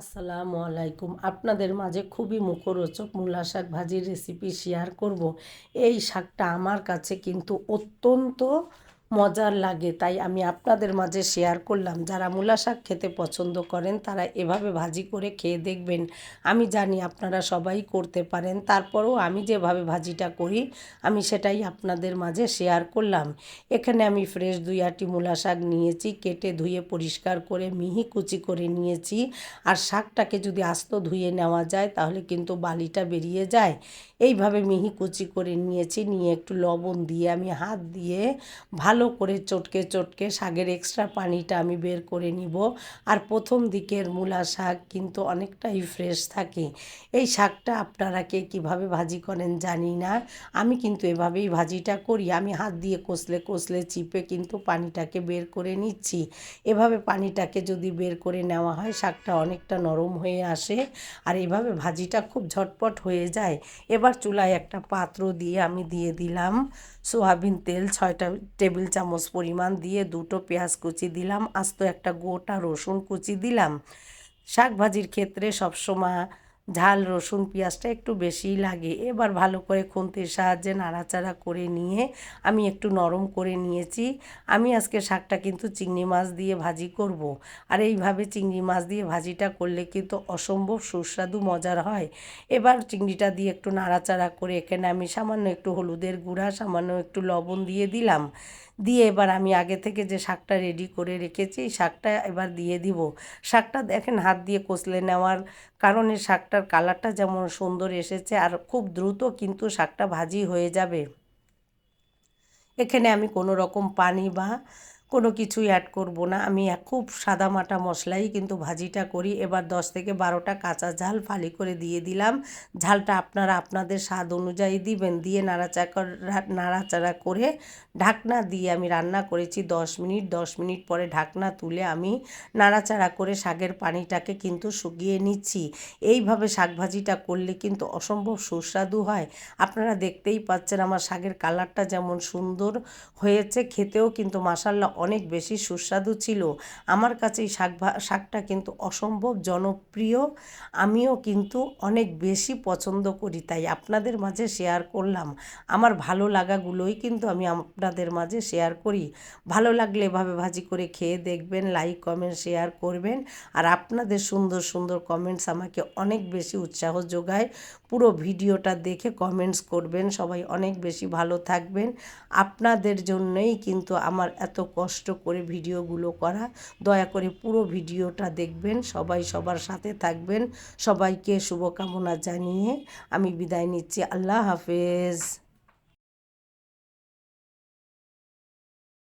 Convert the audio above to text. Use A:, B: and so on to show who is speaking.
A: আসসালামু আলাইকুম। আপনাদের মাঝে খুবই মুখরোচক মূলা শাক ভাজির রেসিপি শেয়ার করব। এই শাকটা আমার কাছে কিন্তু অত্যন্ত মজার লাগে। তাই আমি আপনাদের মাঝে শেয়ার করলাম। যারা মূলা শাক খেতে পছন্দ করেন, তারা এভাবে ভাজি করে খেয়ে দেখবেন। আমি জানি আপনারা সবাই করতে পারেন। তারপরেও আমি যেভাবে ভাজিটা করি, আমি সেটাই আপনাদের মাঝে শেয়ার করলাম। এখানে আমি ফ্রেশ দুই আটি মূলা শাক নিয়েছি, কেটে ধুয়ে পরিষ্কার করে মিহি কুচি করে নিয়েছি। আর শাকটাকে যদি আস্ত ধুয়ে নেওয়া যায়, তাহলে কিন্তু বালিটা বেরিয়ে যায়। এইভাবে মিহি কুচি করে নিয়েছি। নিয়ে একটু লবণ দিয়ে আমি হাত দিয়ে ভালো করে চটকে চটকে শাকের এক্সট্রা পানিটা আমি বের করে নিব। আর প্রথম দিকের মূলা শাক কিন্তু অনেকটাই ফ্রেশ থাকে। এই শাকটা আপনারা কে কীভাবে ভাজি করেন জানি না। আমি কিন্তু এভাবেই ভাজিটা করি। আমি হাত দিয়ে কষলে কষলে চিপে কিন্তু পানিটাকে বের করে নিচ্ছি। এভাবে পানিটাকে যদি বের করে নেওয়া হয়, শাকটা অনেকটা নরম হয়ে আসে আর এভাবে ভাজিটা খুব ঝটপট হয়ে যায়। এবার চুলায় একটা পাত্র দিয়ে আমি দিয়ে দিলাম। সোয়াবিন তেল, ছয়টা টেবিল চামচ পরিমাণ দিয়ে দুটো পেঁয়াজ কুচি দিলাম, আস্ত একটা গোটা রসুন কুচি দিলাম। শাক ভাজির ক্ষেত্রে সবসময় ঝাল, রসুন, পেঁয়াজটা একটু বেশিই লাগে। এবার ভালো করে খুন্তির সাহায্যে নাড়াচাড়া করে নিয়ে আমি একটু নরম করে নিয়েছি। আমি আজকে শাকটা কিন্তু চিংড়ি মাছ দিয়ে ভাজি করব। আর এইভাবে চিংড়ি মাছ দিয়ে ভাজিটা করলে কিন্তু অসম্ভব সুস্বাদু, মজার হয়। এবার চিংড়িটা দিয়ে একটু নাড়াচাড়া করে এখানে আমি সামান্য একটু হলুদের গুঁড়া, সামান্য একটু লবণ দিয়ে দিলাম। দিয়ে এবার আমি আগে থেকে যে শাকটা রেডি করে রেখেছি শাকটা এবার দিয়ে দিব। শাকটা দেখেন হাত দিয়ে কষলে নেওয়ার কারণে শাকটার কালারটা যেমন সুন্দর এসেছে আর খুব দ্রুত কিন্তু শাকটা ভাজি হয়ে যাবে। এখানে আমি কোনো রকম পানি বা কোনো কিছুই অ্যাড করব না। আমি খুব সাদা মাটা মশলাই কিন্তু ভাজিটা করি। এবার দশ থেকে বারোটা কাঁচা ঝাল ফালি করে দিয়ে দিলাম। ঝালটা আপনারা আপনাদের স্বাদ অনুযায়ী দিবেন। দিয়ে নাড়াচাড়া নাড়াচাড়া করে ঢাকনা দিয়ে আমি রান্না করেছি দশ মিনিট। দশ মিনিট পরে ঢাকনা তুলে আমি নাড়াচাড়া করে শাকের পানিটাকে কিন্তু শুকিয়ে নিচ্ছি। এইভাবে শাক ভাজিটা করলে কিন্তু অসম্ভব সুস্বাদু হয়। আপনারা দেখতেই পাচ্ছেন আমার শাকের কালারটা যেমন সুন্দর হয়েছে। খেতেও কিন্তু মাসাল্লা অনেক বেশি সুস্বাদু ছিল। আমার কাছে এই শাক শাকটা কিন্তু অসম্ভব জনপ্রিয়। আমিও কিন্তু অনেক বেশি পছন্দ করি, তাই আপনাদের মাঝে শেয়ার করলাম। আমার ভালো লাগাগুলোই কিন্তু আমি আপনাদের মাঝে শেয়ার করি। ভালো লাগলে এভাবে ভাজি করে খেয়ে দেখবেন লাইক কমেন্ট শেয়ার করবেন। আর আপনাদের সুন্দর সুন্দর কমেন্টস আমাকে অনেক বেশি উৎসাহ যোগায়। পুরো ভিডিওটা দেখে কমেন্টস করবেন। সবাই অনেক বেশি ভালো থাকবেন। আপনাদের জন্যই কিন্তু আমার এত কষ্ট করে ভিডিওগুলো করা। দয়া করে পুরো ভিডিওটা দেখবেন। সবাই সবার সাথে থাকবেন। সবাইকে শুভকামনা জানিয়ে আমি বিদায় নিচ্ছি। আল্লাহ হাফেজ।